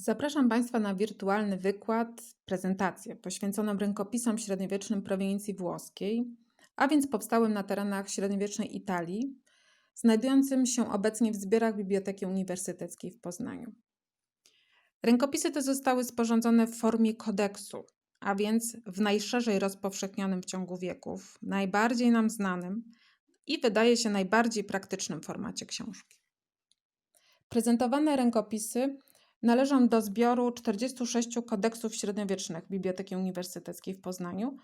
Zapraszam Państwa na wirtualny wykład, prezentację poświęconą rękopisom średniowiecznym prowincji włoskiej, a więc powstałym na terenach średniowiecznej Italii, znajdującym się obecnie w zbiorach Biblioteki Uniwersyteckiej w Poznaniu. Rękopisy te zostały sporządzone w formie kodeksu, a więc w najszerzej rozpowszechnionym w ciągu wieków, najbardziej nam znanym i wydaje się najbardziej praktycznym formacie książki. Prezentowane rękopisy należą do zbioru 46 kodeksów średniowiecznych Biblioteki Uniwersyteckiej w Poznaniu,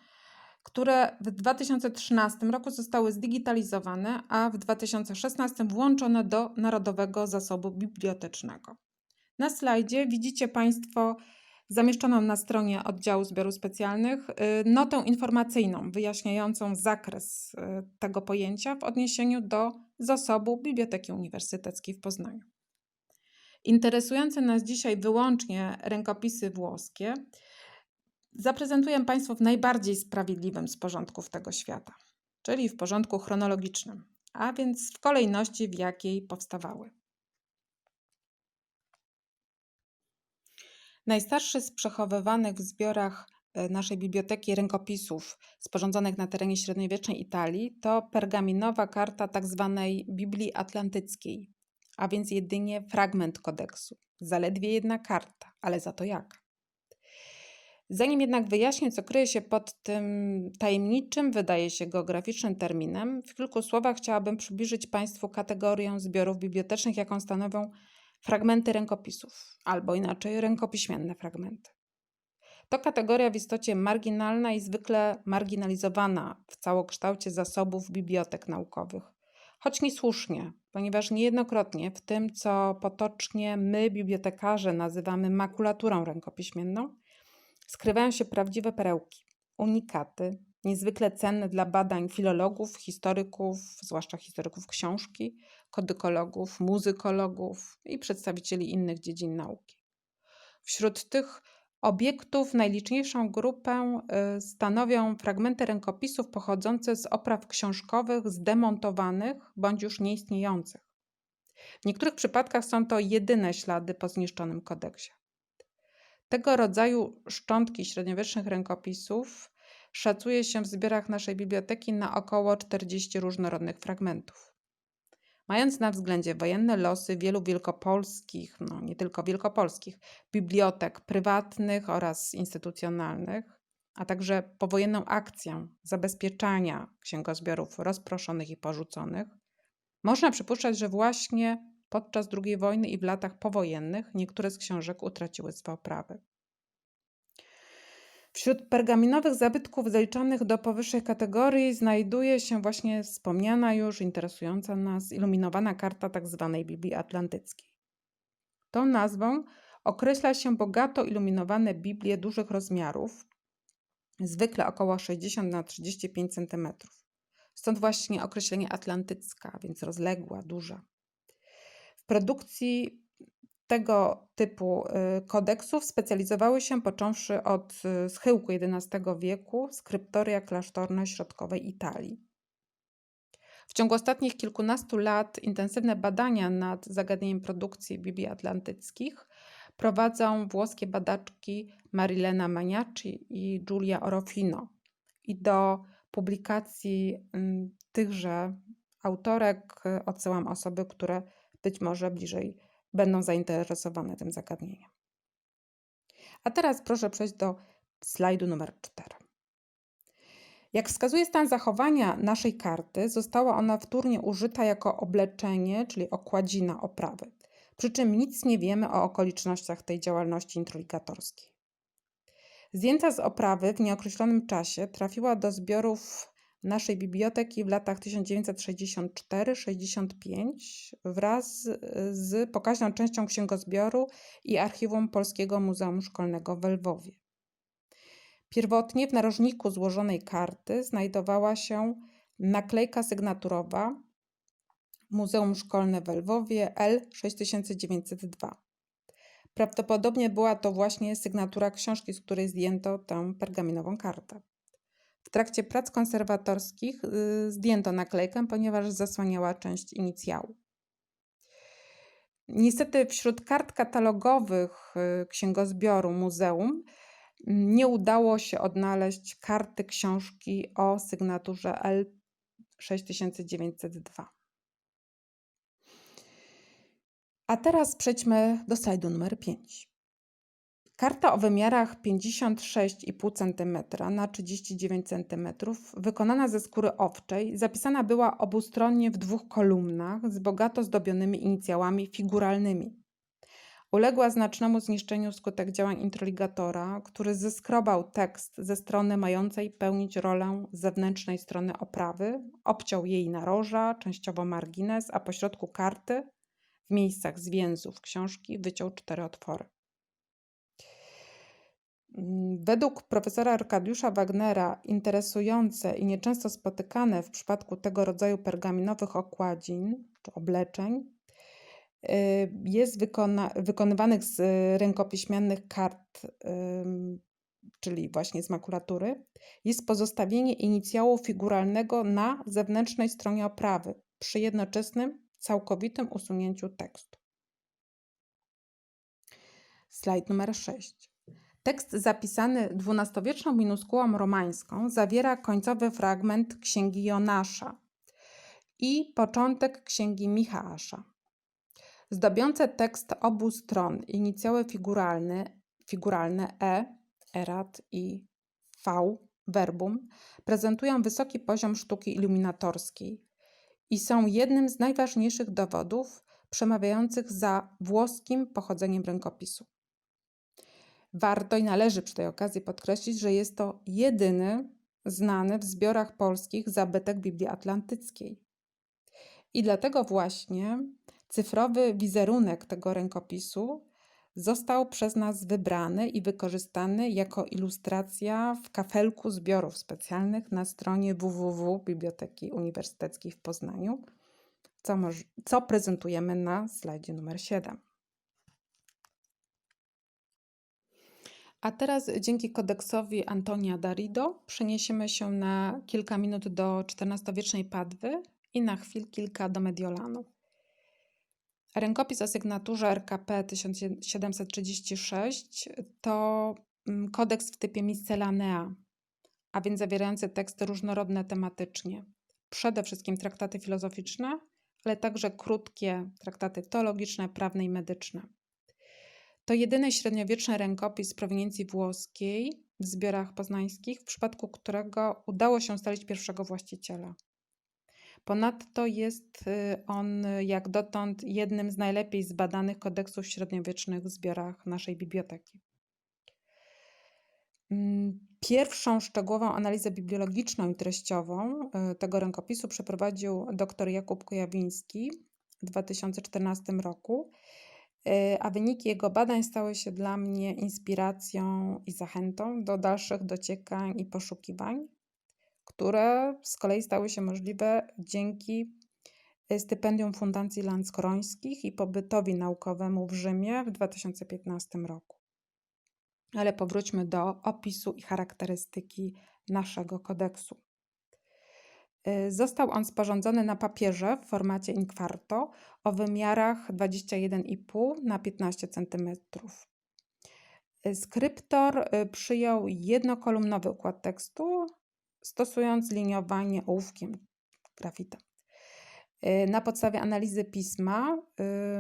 które w 2013 roku zostały zdigitalizowane, a w 2016 włączone do Narodowego Zasobu Bibliotecznego. Na slajdzie widzicie Państwo zamieszczoną na stronie oddziału zbioru specjalnych y, notę informacyjną wyjaśniającą zakres y, tego pojęcia w odniesieniu do zasobu Biblioteki Uniwersyteckiej w Poznaniu. Interesujące nas dzisiaj wyłącznie rękopisy włoskie zaprezentuję Państwu w najbardziej sprawiedliwym z porządków tego świata, czyli w porządku chronologicznym, a więc w kolejności, w jakiej powstawały. Najstarszy z przechowywanych w zbiorach e, naszej biblioteki rękopisów sporządzonych na terenie średniowiecznej Italii to pergaminowa karta tzw. Tak Biblii Atlantyckiej, a więc jedynie fragment kodeksu, zaledwie jedna karta, ale za to jak? Zanim jednak wyjaśnię, co kryje się pod tym tajemniczym, wydaje się geograficznym terminem, w kilku słowach chciałabym przybliżyć Państwu kategorię zbiorów bibliotecznych, jaką stanowią fragmenty rękopisów, albo inaczej rękopiśmienne fragmenty. To kategoria w istocie marginalna i zwykle marginalizowana w całokształcie zasobów bibliotek naukowych, choć niesłusznie, ponieważ niejednokrotnie w tym, co potocznie my, bibliotekarze, nazywamy makulaturą rękopiśmienną, skrywają się prawdziwe perełki, unikaty, niezwykle cenne dla badań filologów, historyków, zwłaszcza historyków książki, kodykologów, muzykologów i przedstawicieli innych dziedzin nauki. Wśród tych obiektów najliczniejszą grupę y, stanowią fragmenty rękopisów pochodzące z opraw książkowych zdemontowanych bądź już nieistniejących. W niektórych przypadkach są to jedyne ślady po zniszczonym kodeksie. Tego rodzaju szczątki średniowiecznych rękopisów szacuje się w zbiorach naszej biblioteki na około 40 różnorodnych fragmentów. Mając na względzie wojenne losy wielu wielkopolskich, no nie tylko wielkopolskich, bibliotek prywatnych oraz instytucjonalnych, a także powojenną akcję zabezpieczania księgozbiorów rozproszonych i porzuconych, można przypuszczać, że właśnie podczas II wojny i w latach powojennych niektóre z książek utraciły swe oprawy. Wśród pergaminowych zabytków zaliczanych do powyższej kategorii znajduje się właśnie wspomniana już, interesująca nas, iluminowana karta tzw. Tak Biblii Atlantyckiej. Tą nazwą określa się bogato iluminowane Biblie dużych rozmiarów, zwykle około 60 na 35 cm. Stąd właśnie określenie atlantycka, więc rozległa, duża. W produkcji tego typu y, kodeksów specjalizowały się, począwszy od y, schyłku XI wieku, skryptoria klasztorne środkowej Italii. W ciągu ostatnich kilkunastu lat intensywne badania nad zagadnieniem produkcji Biblii Atlantyckich prowadzą włoskie badaczki Marilena Maniaci i Giulia Orofino. I do publikacji mm, tychże autorek y, odsyłam osoby, które być może bliżej będą zainteresowane tym zagadnieniem. A teraz proszę przejść do slajdu numer 4. Jak wskazuje stan zachowania naszej karty, została ona wtórnie użyta jako obleczenie, czyli okładzina oprawy. Przy czym nic nie wiemy o okolicznościach tej działalności introligatorskiej. Zdjęta z oprawy w nieokreślonym czasie trafiła do zbiorów naszej biblioteki w latach 1964-65 wraz z pokaźną częścią księgozbioru i archiwum Polskiego Muzeum Szkolnego w Lwowie. Pierwotnie w narożniku złożonej karty znajdowała się naklejka sygnaturowa Muzeum Szkolne w Lwowie L6902. Prawdopodobnie była to właśnie sygnatura książki, z której zdjęto tę pergaminową kartę. W trakcie prac konserwatorskich y, zdjęto naklejkę, ponieważ zasłaniała część inicjału. Niestety wśród kart katalogowych y, księgozbioru muzeum mm, nie udało się odnaleźć karty książki o sygnaturze L6902. A teraz przejdźmy do slajdu numer 5. Karta o wymiarach 56,5 cm na 39 cm, wykonana ze skóry owczej, zapisana była obustronnie w dwóch kolumnach z bogato zdobionymi inicjałami figuralnymi. Uległa znacznemu zniszczeniu wskutek działań introligatora, który zeskrobał tekst ze strony mającej pełnić rolę zewnętrznej strony oprawy, obciął jej naroża, częściowo margines, a pośrodku karty, w miejscach zwięzów książki, wyciął cztery otwory. Mm, według profesora Arkadiusza Wagnera interesujące i nieczęsto spotykane w przypadku tego rodzaju pergaminowych okładzin czy obleczeń y, jest wykona, wykonywanych z rękopiśmiennych kart, czyli właśnie z makulatury, jest pozostawienie inicjału figuralnego na zewnętrznej stronie oprawy przy jednoczesnym, całkowitym usunięciu tekstu. Slajd numer 6. Tekst zapisany dwunastowieczną minuskułą romańską zawiera końcowy fragment księgi Jonasza i początek księgi Michała. Zdobiące tekst obu stron inicjały figuralne, figuralne E, erat i V, verbum, prezentują wysoki poziom sztuki iluminatorskiej i są jednym z najważniejszych dowodów przemawiających za włoskim pochodzeniem rękopisu. Warto i należy przy tej okazji podkreślić, że jest to jedyny znany w zbiorach polskich zabytek Biblii Atlantyckiej. I dlatego właśnie cyfrowy wizerunek tego rękopisu został przez nas wybrany i wykorzystany jako ilustracja w kafelku zbiorów specjalnych na stronie www Biblioteki Uniwersyteckiej w Poznaniu, co, co prezentujemy na slajdzie numer 7. A teraz dzięki kodeksowi Antonia Darido przeniesiemy się na kilka minut do XIV-wiecznej Padwy i na chwil kilka do Mediolanu. Rękopis o sygnaturze RKP 1736 to mm, kodeks w typie miscellanea, a więc zawierający teksty różnorodne tematycznie. Przede wszystkim traktaty filozoficzne, ale także krótkie traktaty teologiczne, prawne i medyczne. To jedyny średniowieczny rękopis z włoskiej w zbiorach poznańskich, w przypadku którego udało się ustalić pierwszego właściciela. Ponadto jest y, on jak dotąd jednym z najlepiej zbadanych kodeksów średniowiecznych w zbiorach naszej biblioteki. Mm, pierwszą szczegółową analizę bibliologiczną i treściową y, tego rękopisu przeprowadził dr Jakub Kujawiński w 2014 roku a wyniki jego badań stały się dla mnie inspiracją i zachętą do dalszych dociekań i poszukiwań, które z kolei stały się możliwe dzięki y, stypendium Fundacji Landskorońskich i pobytowi naukowemu w Rzymie w 2015 roku. Ale powróćmy do opisu i charakterystyki naszego kodeksu. Y, został on sporządzony na papierze w formacie inkwarto o wymiarach 21,5 na 15 cm. Y, skryptor y, przyjął jednokolumnowy układ tekstu, stosując liniowanie ołówkiem grafitem. Na podstawie analizy pisma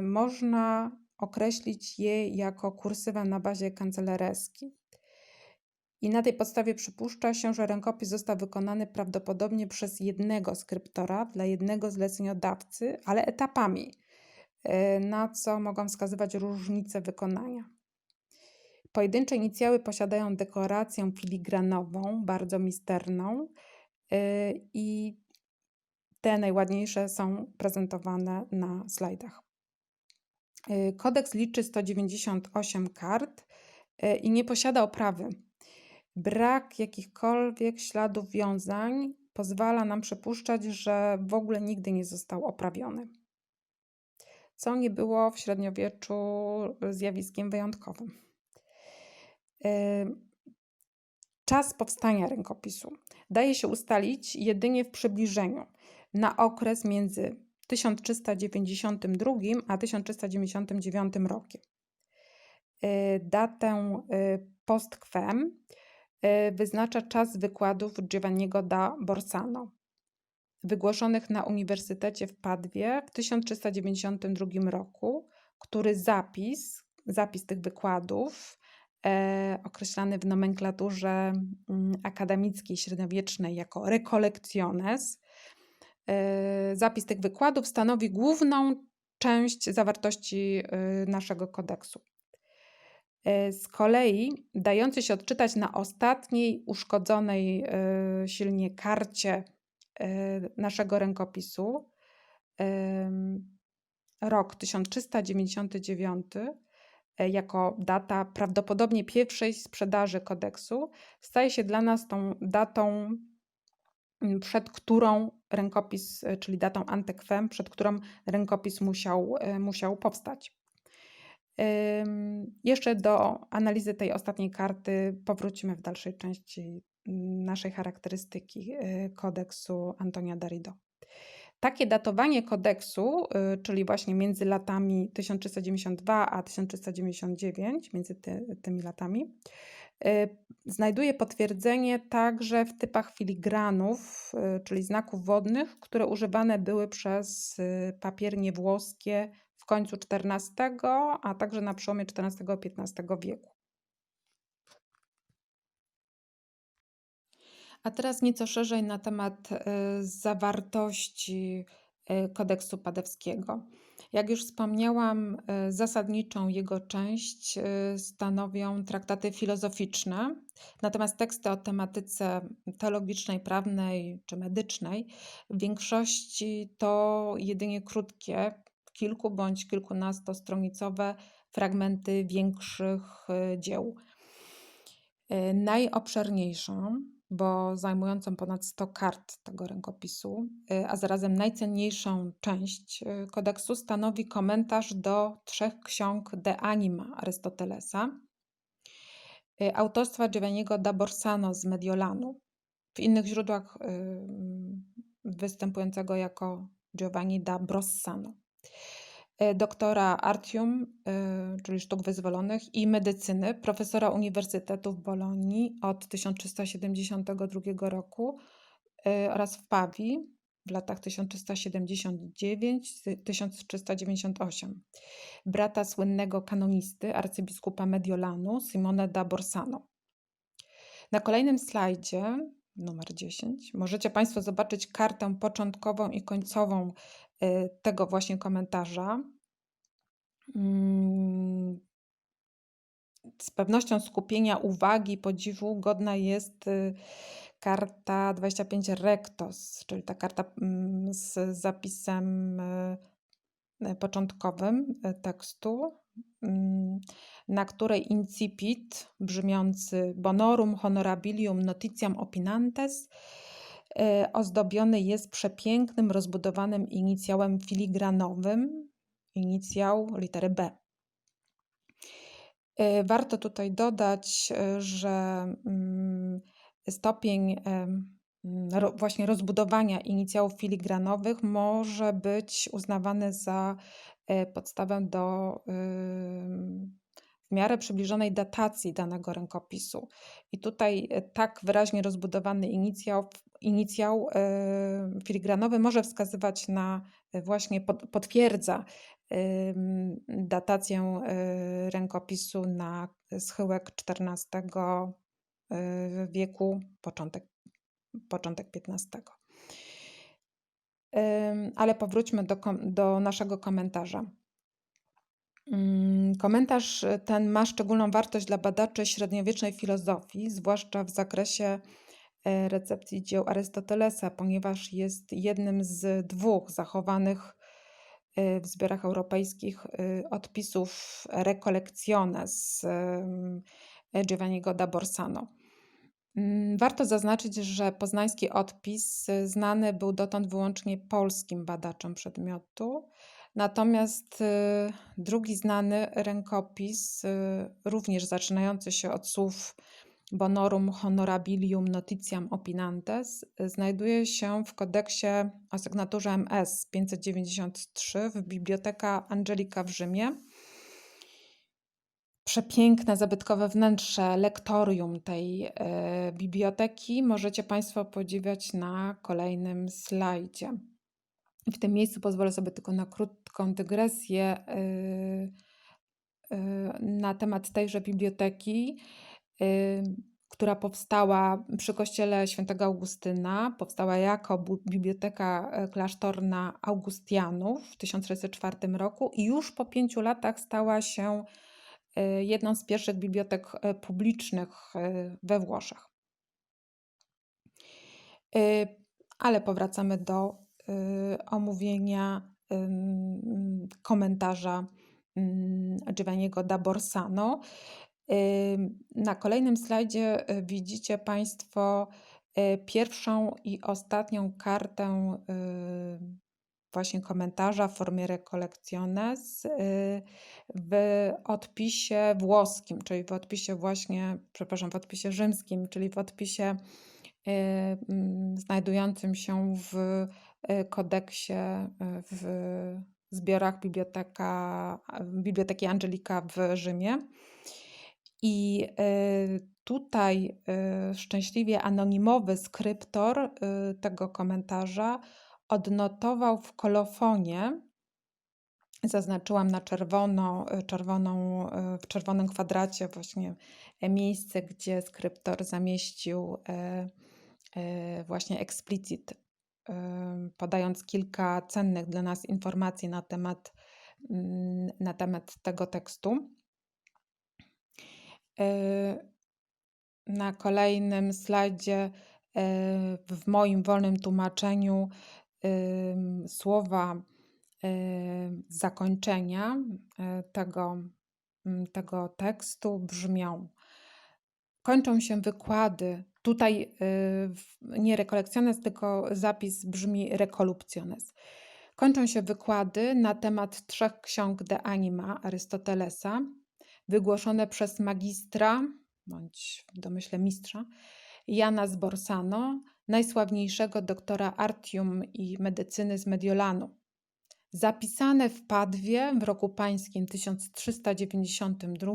można określić je jako kursywę na bazie kancelareskiej. I na tej podstawie przypuszcza się, że rękopis został wykonany prawdopodobnie przez jednego skryptora dla jednego zleceniodawcy, ale etapami, e, na co mogą wskazywać różnice wykonania. Pojedyncze inicjały posiadają dekorację filigranową, bardzo misterną e, i te najładniejsze są prezentowane na slajdach. E, kodeks liczy 198 kart i nie posiada oprawy. Brak jakichkolwiek śladów wiązań pozwala nam przypuszczać, że w ogóle nigdy nie został oprawiony. Co nie było w średniowieczu zjawiskiem wyjątkowym. Czas powstania rękopisu daje się ustalić jedynie w przybliżeniu na okres między 1392 a 1399 rokiem. Y, datę y, postquem y, wyznacza czas wykładów Giovanniego da Borsano, wygłoszonych na Uniwersytecie w Padwie w 1392 roku, który zapis, zapis tych wykładów, e, określany w nomenklaturze mm, akademickiej średniowiecznej jako recollectiones, e, zapis tych wykładów stanowi główną część zawartości e, naszego kodeksu. E, z kolei dający się odczytać na ostatniej uszkodzonej e, silnie karcie e, naszego rękopisu rok 1399 jako data prawdopodobnie pierwszej sprzedaży kodeksu staje się dla nas tą datą, przed którą rękopis, czyli datą antequem, przed którą rękopis musiał, musiał powstać. Jeszcze do analizy tej ostatniej karty powrócimy w dalszej części mm, naszej charakterystyki y, kodeksu Antonia Darido. Takie datowanie kodeksu, y, czyli właśnie między latami 1392 a 1399, między ty, tymi latami, y, znajduje potwierdzenie także w typach filigranów, czyli znaków wodnych, które używane były przez papiernie włoskie w końcu XIV, a także na przełomie XIV i XV wieku. A teraz nieco szerzej na temat y, zawartości y, kodeksu padewskiego. Jak już wspomniałam, y, zasadniczą jego część stanowią traktaty filozoficzne, natomiast teksty o tematyce teologicznej, prawnej czy medycznej w większości to jedynie krótkie, kilku bądź kilkunastostronicowe fragmenty większych y, dzieł. Y, najobszerniejszą, bo zajmującą ponad 100 kart tego rękopisu, y, a zarazem najcenniejszą część kodeksu stanowi komentarz do trzech ksiąg De Anima Arystotelesa, autorstwa Giovanniego da Borsano z Mediolanu, w innych źródłach występującego jako Giovanni da Brossano. E, doktora Artium, e, czyli sztuk wyzwolonych i medycyny, profesora Uniwersytetu w Bolonii od 1372 roku e, oraz w Pawii w latach 1379-1398. Brata słynnego kanonisty, arcybiskupa Mediolanu, Simone da Borsano. Na kolejnym slajdzie, numer 10, możecie Państwo zobaczyć kartę początkową i końcową tego właśnie komentarza. Mm, z pewnością skupienia uwagi, podziwu godna jest y, karta 25 Rectos, czyli ta karta mm, z zapisem y, początkowym tekstu, mm, na której incipit brzmiący Bonorum honorabilium notitiam opinantes ozdobiony jest przepięknym, rozbudowanym inicjałem filigranowym, inicjał litery B. E, warto tutaj dodać, e, że mm, stopień mm, właśnie rozbudowania inicjałów filigranowych może być uznawany za podstawę do w miarę przybliżonej datacji danego rękopisu. I tutaj tak wyraźnie rozbudowany inicjał inicjał e, filigranowy może wskazywać na e, właśnie, potwierdza datację e, rękopisu na schyłek XIV wieku, początek, początek XV. Ale powróćmy do, do naszego komentarza. Mm, komentarz ten ma szczególną wartość dla badaczy średniowiecznej filozofii, zwłaszcza w zakresie E, recepcji dzieł Arystotelesa, ponieważ jest jednym z dwóch zachowanych e, w zbiorach europejskich e, odpisów Recollectiones Giovanniego da Borsano. Mm, warto zaznaczyć, że poznański odpis znany był dotąd wyłącznie polskim badaczom przedmiotu, natomiast drugi znany rękopis, również zaczynający się od słów Bonorum Honorabilium Notitiam Opinantes znajduje się w kodeksie o sygnaturze MS 593 w Biblioteka Angelika w Rzymie. Przepiękne, zabytkowe wnętrze, lektorium tej biblioteki możecie Państwo podziwiać na kolejnym slajdzie. W tym miejscu pozwolę sobie tylko na krótką dygresję e, e, na temat tejże biblioteki, która powstała przy kościele świętego Augustyna. Powstała jako biblioteka klasztorna Augustianów w 1604 roku i już po pięciu latach stała się Y, jedną z pierwszych bibliotek y, publicznych y, we Włoszech. Ale powracamy do omówienia komentarza Giovanniego da Borsano. Na kolejnym slajdzie widzicie Państwo pierwszą i ostatnią kartę właśnie komentarza w formie recollectiones y, w odpisie włoskim, czyli w odpisie właśnie, przepraszam, w odpisie rzymskim, czyli w odpisie y, mm, znajdującym się w y, kodeksie w zbiorach Biblioteka, Biblioteki Angelika w Rzymie. I tutaj szczęśliwie anonimowy skryptor tego komentarza odnotował w kolofonie, zaznaczyłam na czerwono, y, czerwoną, y, w czerwonym kwadracie właśnie miejsce, gdzie skryptor zamieścił właśnie explicit, podając kilka cennych dla nas informacji na temat, mm, na temat tego tekstu. Na kolejnym slajdzie w moim wolnym tłumaczeniu słowa zakończenia e, tego, tego tekstu brzmią: Kończą się wykłady. Tutaj y, nie rekolekcjones, tylko zapis brzmi rekolupcjones. Kończą się wykłady na temat trzech ksiąg de anima Arystotelesa, wygłoszone przez magistra, bądź w domyśle mistrza, Jana z Borsano, najsławniejszego doktora artium i medycyny z Mediolanu. Zapisane w Padwie w roku pańskim 1392,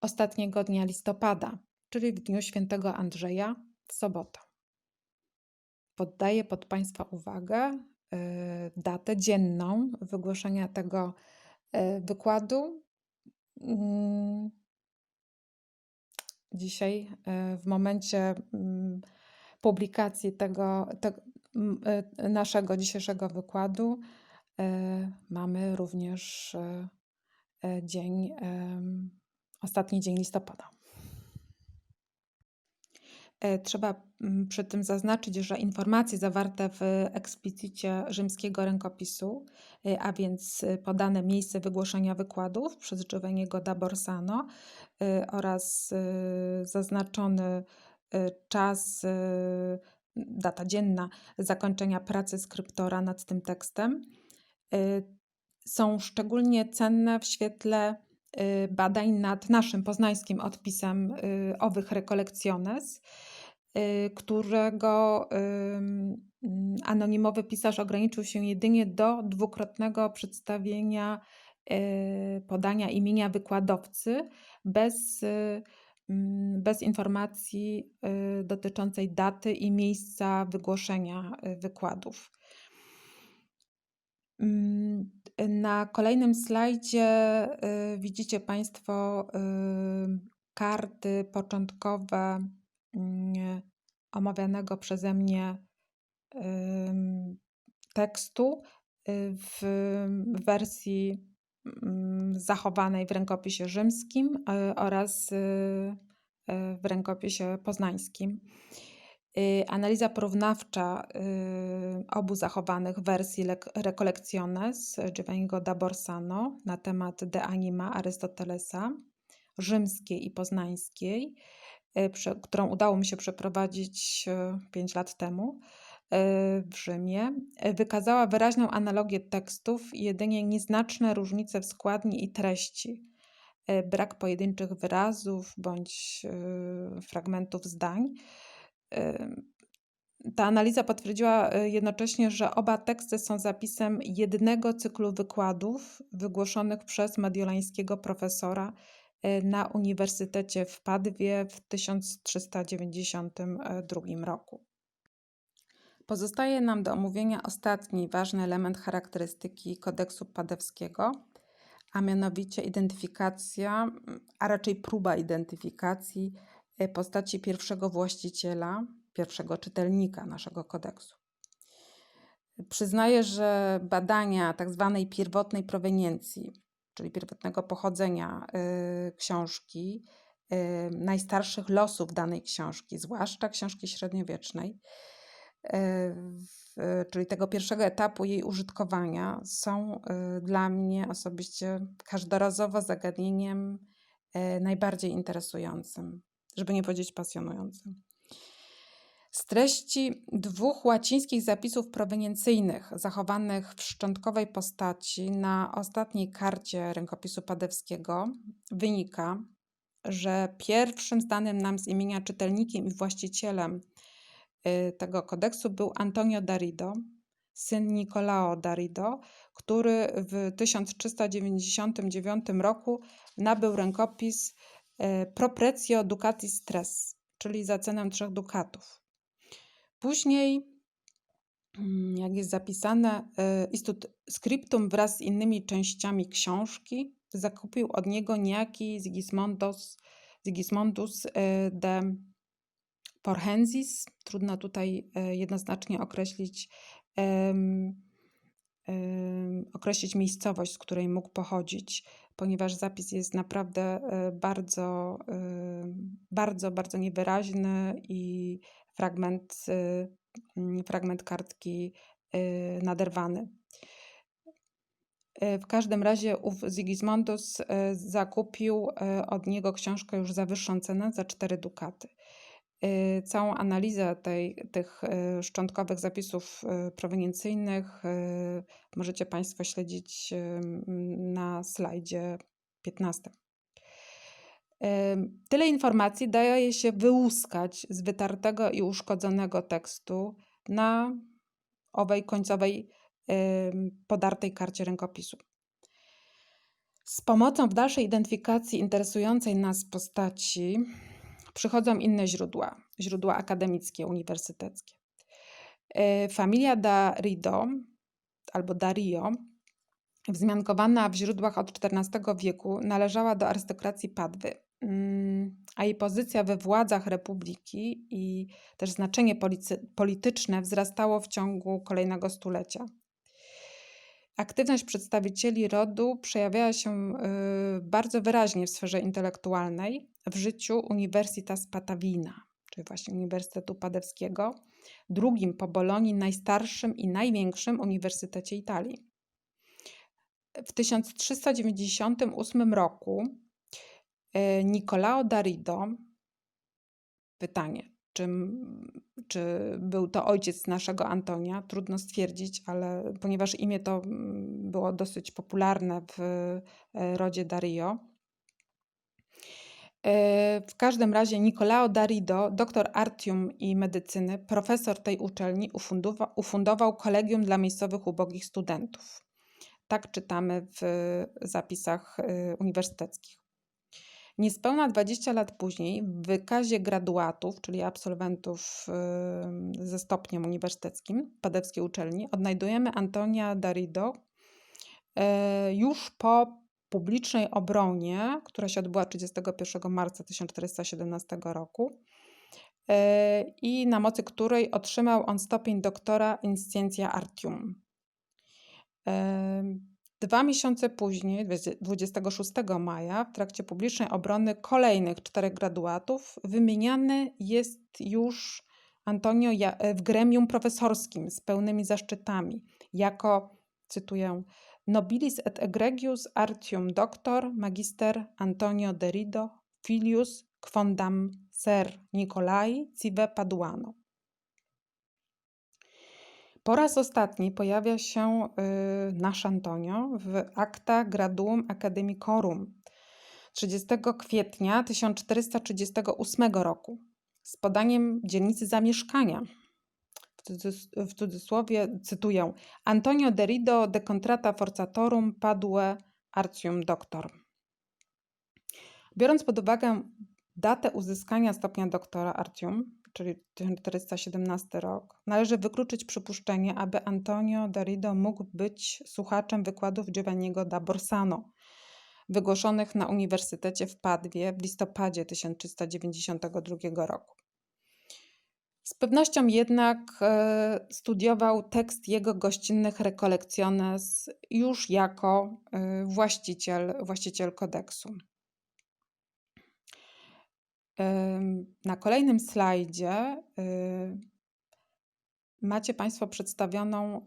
ostatniego dnia listopada, czyli w dniu świętego Andrzeja, w sobotę. Poddaję pod Państwa uwagę y, datę dzienną wygłoszenia tego y, wykładu. Mm, dzisiaj, y, w momencie mm, publikacji tego, te, naszego dzisiejszego wykładu mamy również dzień, ostatni dzień listopada. Trzeba przy tym zaznaczyć, że informacje zawarte w eksplicicie rzymskiego rękopisu, a więc podane miejsce wygłoszenia wykładów przez Giovanniego da Borsano oraz zaznaczony czas, data dzienna zakończenia pracy skryptora nad tym tekstem są szczególnie cenne w świetle badań nad naszym poznańskim odpisem owych rekolekcjones, którego anonimowy pisarz ograniczył się jedynie do dwukrotnego przedstawienia podania imienia wykładowcy bez Mm, bez informacji y, dotyczącej daty i miejsca wygłoszenia y, wykładów. Na kolejnym slajdzie y, widzicie Państwo karty początkowe omawianego przeze mnie tekstu w wersji Mm, zachowanej w rękopisie rzymskim e, oraz y, e, w rękopisie poznańskim. Y, analiza porównawcza y, obu zachowanych wersji Recollectiones Giovanniego da Borsano na temat De Anima Arystotelesa, rzymskiej i poznańskiej, którą udało mi się przeprowadzić 5 lat temu, E, w Rzymie, e, wykazała wyraźną analogię tekstów i jedynie nieznaczne różnice w składni i treści. e, brak pojedynczych wyrazów bądź e, fragmentów zdań. E, ta analiza potwierdziła jednocześnie, że oba teksty są zapisem jednego cyklu wykładów wygłoszonych przez mediolańskiego profesora na Uniwersytecie w Padwie w 1392 roku. Pozostaje nam do omówienia ostatni ważny element charakterystyki kodeksu padewskiego, a mianowicie identyfikacja, a raczej próba identyfikacji e, postaci pierwszego właściciela, pierwszego czytelnika naszego kodeksu. Przyznaję, że badania tzw. Tak pierwotnej proweniencji, czyli pierwotnego pochodzenia y, książki, y, najstarszych losów danej książki, zwłaszcza książki średniowiecznej, E, czyli tego pierwszego etapu jej użytkowania, są dla mnie osobiście każdorazowo zagadnieniem najbardziej interesującym, żeby nie powiedzieć pasjonującym. Z treści dwóch łacińskich zapisów proweniencyjnych zachowanych w szczątkowej postaci na ostatniej karcie rękopisu padewskiego wynika, że pierwszym znanym nam z imienia czytelnikiem i właścicielem Y, tego kodeksu był Antonio Darido, syn Nicolao Darido, który w 1399 roku nabył rękopis y, Proprecio Ducatis Tres, czyli za cenę trzech dukatów. Później, mm, jak jest zapisane, y, Istut Scriptum wraz z innymi częściami książki zakupił od niego niejaki Sigismundus, Sigismundus de Porhensis, trudno tutaj e, jednoznacznie określić, określić miejscowość, z której mógł pochodzić, ponieważ zapis jest naprawdę e, bardzo, bardzo, bardzo niewyraźny i fragment, fragment kartki naderwany. W każdym razie ów Sigismundus zakupił od niego książkę już za wyższą cenę, za 4 dukaty. Y, całą analizę tej, tych y, szczątkowych zapisów y, proweniencyjnych możecie Państwo śledzić na slajdzie 15. Tyle informacji daje się wyłuskać z wytartego i uszkodzonego tekstu na owej końcowej podartej karcie rękopisu. Z pomocą w dalszej identyfikacji interesującej nas postaci przychodzą inne źródła, źródła akademickie, uniwersyteckie. E, familia da Rido albo Dario, wzmiankowana w źródłach od XIV wieku, należała do arystokracji Padwy, mm, a jej pozycja we władzach republiki i też znaczenie polityczne wzrastało w ciągu kolejnego stulecia. Aktywność przedstawicieli rodu przejawiała się y, bardzo wyraźnie w sferze intelektualnej w życiu Universitas Patawina, czyli właśnie Uniwersytetu Padewskiego, drugim po Bolonii najstarszym i największym uniwersytecie Italii. W 1398 roku y, Nicolao Darido, pytanie, czy, czy był to ojciec naszego Antonia, trudno stwierdzić, ale ponieważ imię to mm, było dosyć popularne w e, rodzie Dario. E, w każdym razie Nicolao Darido, doktor artium i medycyny, profesor tej uczelni, ufundował, ufundował kolegium dla miejscowych ubogich studentów. Tak czytamy w zapisach e, uniwersyteckich. Niespełna 20 lat później w wykazie graduatów, czyli absolwentów ze stopniem uniwersyteckim Padewskiej Uczelni, odnajdujemy Antonia Darido e, już po publicznej obronie, która się odbyła 31 marca 1417 roku e, i na mocy której otrzymał on stopień doktora in scientia artium. Dwa miesiące później, 26 maja, w trakcie publicznej obrony kolejnych czterech graduatów, wymieniany jest już Antonio w gremium profesorskim z pełnymi zaszczytami, jako, cytuję, Nobilis et egregius artium doctor magister Antonio Derido filius quondam ser Nicolai cive Paduano. Po raz ostatni pojawia się y, nasz Antonio w Acta Graduum Academicorum 30 kwietnia 1438 roku z podaniem dzielnicy zamieszkania. W cudzys- W cudzysłowie cytuję Antonio Derido de contrata forcatorum padue artium doctor. Biorąc pod uwagę datę uzyskania stopnia doktora artium, czyli 1417 rok, należy wykluczyć przypuszczenie, aby Antonio Derido mógł być słuchaczem wykładów Giovanniego da Borsano, wygłoszonych na Uniwersytecie w Padwie w listopadzie 1392 roku. Z pewnością jednak e, studiował tekst jego gościnnych rekolekcjones już jako e, właściciel, właściciel kodeksu. Na kolejnym slajdzie y, macie Państwo przedstawioną y,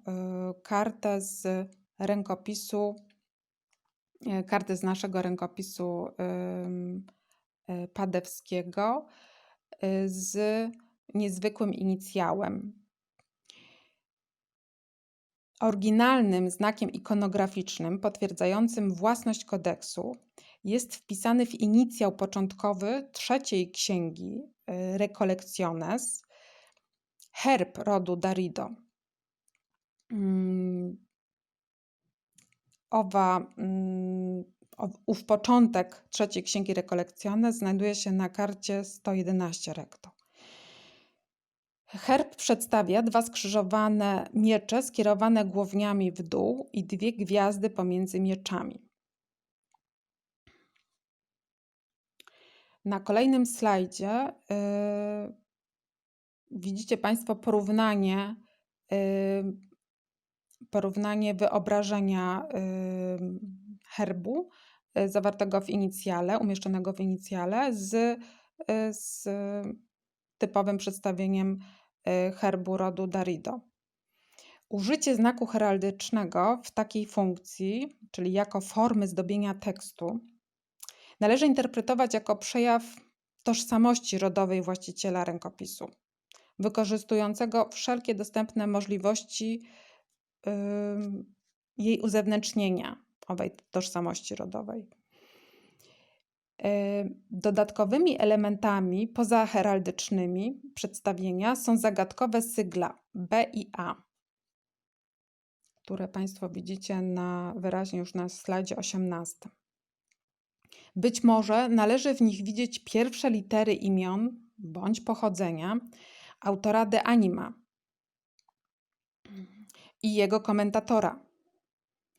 kartę z rękopisu, y, kartę z naszego rękopisu y, padewskiego z niezwykłym inicjałem. Oryginalnym znakiem ikonograficznym potwierdzającym własność kodeksu jest wpisany w inicjał początkowy trzeciej księgi y, Recollecciones herb rodu Darido. Mm, Owa, mm, ów początek trzeciej księgi Recollecciones znajduje się na karcie 111 recto. Herb przedstawia dwa skrzyżowane miecze skierowane głowniami w dół i dwie gwiazdy pomiędzy mieczami. Na kolejnym slajdzie y, widzicie Państwo porównanie, y, porównanie wyobrażenia y, herbu zawartego w inicjale, umieszczonego w inicjale z, z typowym przedstawieniem herbu rodu Darido. Użycie znaku heraldycznego w takiej funkcji, czyli jako formy zdobienia tekstu, należy interpretować jako przejaw tożsamości rodowej właściciela rękopisu, wykorzystującego wszelkie dostępne możliwości ym, jej uzewnętrznienia, owej tożsamości rodowej. Ym, Dodatkowymi elementami pozaheraldycznymi przedstawienia są zagadkowe sygla B i A, które Państwo widzicie na, wyraźnie już na slajdzie 18. Być może należy w nich widzieć pierwsze litery imion bądź pochodzenia autora de anima i jego komentatora.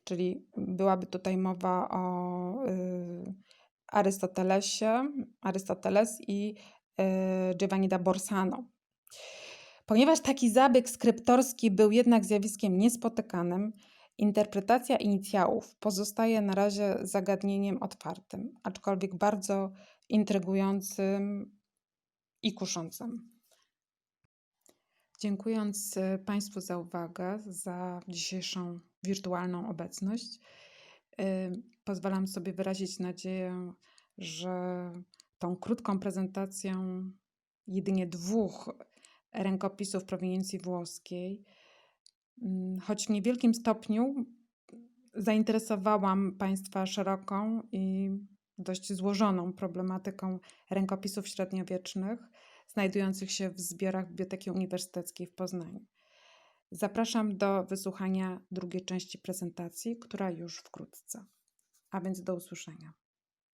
Czyli byłaby tutaj mowa o y, Arystotelesie, Arystoteles i y, Giovanni da Borsano. Ponieważ taki zabieg skryptorski był jednak zjawiskiem niespotykanym, interpretacja inicjałów pozostaje na razie zagadnieniem otwartym, aczkolwiek bardzo intrygującym i kuszącym. Dziękując y, Państwu za uwagę, za dzisiejszą wirtualną obecność, y, pozwalam sobie wyrazić nadzieję, że tą krótką prezentacją jedynie dwóch rękopisów proweniencji włoskiej, choć w niewielkim stopniu zainteresowałam Państwa szeroką i dość złożoną problematyką rękopisów średniowiecznych znajdujących się w zbiorach Biblioteki Uniwersyteckiej w Poznaniu. Zapraszam do wysłuchania drugiej części prezentacji, która już wkrótce. A więc do usłyszenia.